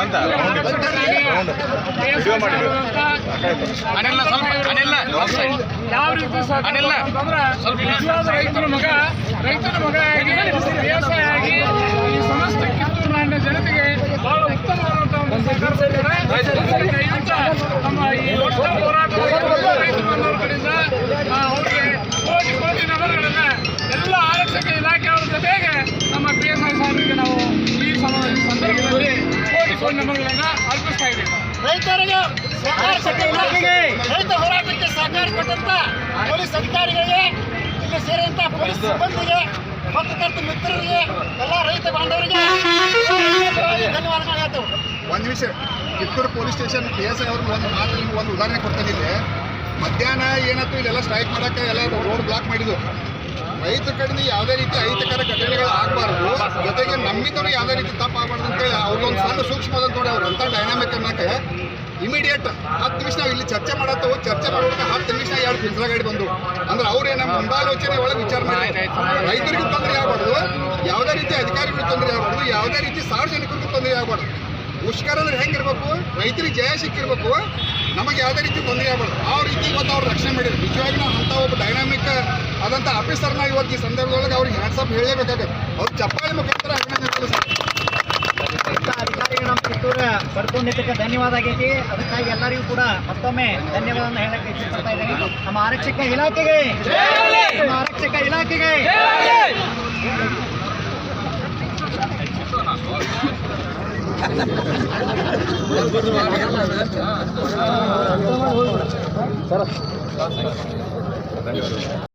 ಅಂತ ಅನಿಲ್ಲ ಸ್ವಲ್ಪ ಅನಿಲ್ಲ ಯಾವ ರೀತಿ ಅನಿಲ್ಲ. ಮಗ ರೈತನ ಮಗ ಆಗಿ ವ್ಯವಸಾಯ ಆಗಿ ಈ ಸಮಸ್ತ ಕಿತ್ತೂರು ನಾಡಿನ ಜನತೆಗೆ ಬಹಳ ಉತ್ತಮವಾದಂತಹ ಒಂದು ಸರ್ಕಾರ ನಮ್ಮ ಈ ಕೋಟಿ ನಮಗಳನ್ನ ಅರ್ಪಿಸ್ತಾ ಇದೆ ರೈತರಿಗೆ ಸಹಕಾರ ಶಕ್ತಿ ಇಲಾಖೆಗೆ. ರೈತ ಹೋರಾಟಕ್ಕೆ ಸಹಕಾರ ಕೊಟ್ಟಂತ ಪೊಲೀಸ್ ಅಧಿಕಾರಿಗಳಿಗೆ ಇಲ್ಲಿ ಸೇರಿದಂತ ಪೊಲೀಸ್ ಸಿಬ್ಬಂದಿಗೆ ಪತ್ರಕರ್ತ ಮಿತ್ರರಿಗೆ ಎಲ್ಲ ರೈತ ಬಾಂಧವರಿಗೆ ಧನ್ಯವಾದಗಳು. ಹೇಳ್ತೇವೆ ಒಂದು ವಿಷಯ Kittur police station P S I ಅವ್ರಿಗೆ ಒಂದು ಮಾತು ನಿಮ್ಗೆ ಒಂದು ಉದಾಹರಣೆ ಕೊಡ್ತಾನಿದ್ದೆ ಇಲ್ಲಿ. ಮಧ್ಯಾಹ್ನ ಏನಾಯ್ತು ಇಲ್ಲೆಲ್ಲ ಸ್ಟ್ರೈಕ್ ಮಾಡೋಕ್ಕೆ ಎಲ್ಲ ರೋಡ್ ಬ್ಲಾಕ್ ಮಾಡಿದ್ರು ರೈತರ ಕಡೆಯಿಂದ ಯಾವುದೇ ರೀತಿ ಘಟನೆಗಳು ಆಗಬಾರ್ದು. ಜೊತೆಗೆ ನಂಬಿತರು ಯಾವುದೇ ರೀತಿ ತಪ್ಪು ಆಗಬಾರ್ದು ಅಂತೇಳಿ ಅವ್ರಿಗೊಂದು ಸಣ್ಣ ಸೂಕ್ಷ್ಮದಂತ ನೋಡಿ ಅವ್ರು ಅಂತ ಡೈನಾಮಿಕ್ ಅನ್ನಕ್ಕೆ ಇಮಿಡಿಯೇಟ್ ಹತ್ತು ನಿಮಿಷ ಇಲ್ಲಿ ಚರ್ಚೆ ಮಾಡತ್ತವು. ಚರ್ಚೆ ಮಾಡೋಕೆ ಹತ್ತು ನಿಮಿಷ ಎರಡು ಫಿಲ್ಟರ್ ಗಾಡಿ ಬಂದು. ಅಂದ್ರೆ ಅವ್ರು ನಮ್ಮ ಮುಂದಾಲೋಚನೆ ಒಳಗೆ ವಿಚಾರ ಮಾಡಿ. ರೈತರಿಗೂ ತೊಂದರೆ ಆಗಬಾರ್ದು. ಯಾವುದೇ ರೀತಿ ಅಧಿಕಾರಿಗಳು ತೊಂದರೆ ಆಗಬಾರ್ದು. ಯಾವುದೇ ರೀತಿ ಸಾರ್ವಜನಿಕರಿಗೂ ತೊಂದರೆ ಆಗಬಾರ್ದು. ಮುಷ್ಕರ ಅಂದ್ರೆ ಹೆಂಗಿರ್ಬೇಕು? ರೈತರಿಗೆ ಜಯ ಸಿಕ್ಕಿರ್ಬೇಕು. ನಮಗೆ ಯಾವುದೇ ರೀತಿ ತೊಂದರೆ ಆಗಬಾರ್ದು. ಆ ರೀತಿ ಮತ್ತು ಅವ್ರು ರಕ್ಷಣೆ ಮಾಡಿದ್ರು. ನಿಜವಾಗಿ ನಾವು ಅಂಥ ಒಬ್ಬ ಡೈನಾಮಿಕ್ ಆದಂಥ ಆಫೀಸರ್ನ ಇವತ್ತು ಈ ಸಂದರ್ಭದೊಳಗೆ ಅವ್ರಿಗೆ ಹ್ಯಾಂಡ್ಸಪ್ ಹೇಳಲೇಬೇಕಾಗತ್ತೆ. ಅವ್ರು ಚಪ್ಪಾಳಿ ಮುಖಾಂತರ ಅಭಿನಂದನೆ ಸರ್. ಅಧಿಕಾರಿಗೆ ನಮ್ಮ ಕಿತ್ತೂರ ಪಡ್ಕೊಂಡಿದ್ದಕ್ಕೆ ಧನ್ಯವಾದ ಆಗೈತಿ. ಅದಕ್ಕಾಗಿ ಎಲ್ಲರಿಗೂ ಕೂಡ ಮತ್ತೊಮ್ಮೆ ಧನ್ಯವಾದವನ್ನು ಹೇಳಕ್ಕೆ ಇಷ್ಟಪಡ್ತಾ ಇದ್ದೀನಿ. ನಮ್ಮ ಆರಕ್ಷಕ ಇಲಾಖೆಗೆ. ನಮ್ಮ ಆರಕ್ಷಕ ಇಲಾಖೆಗೆ.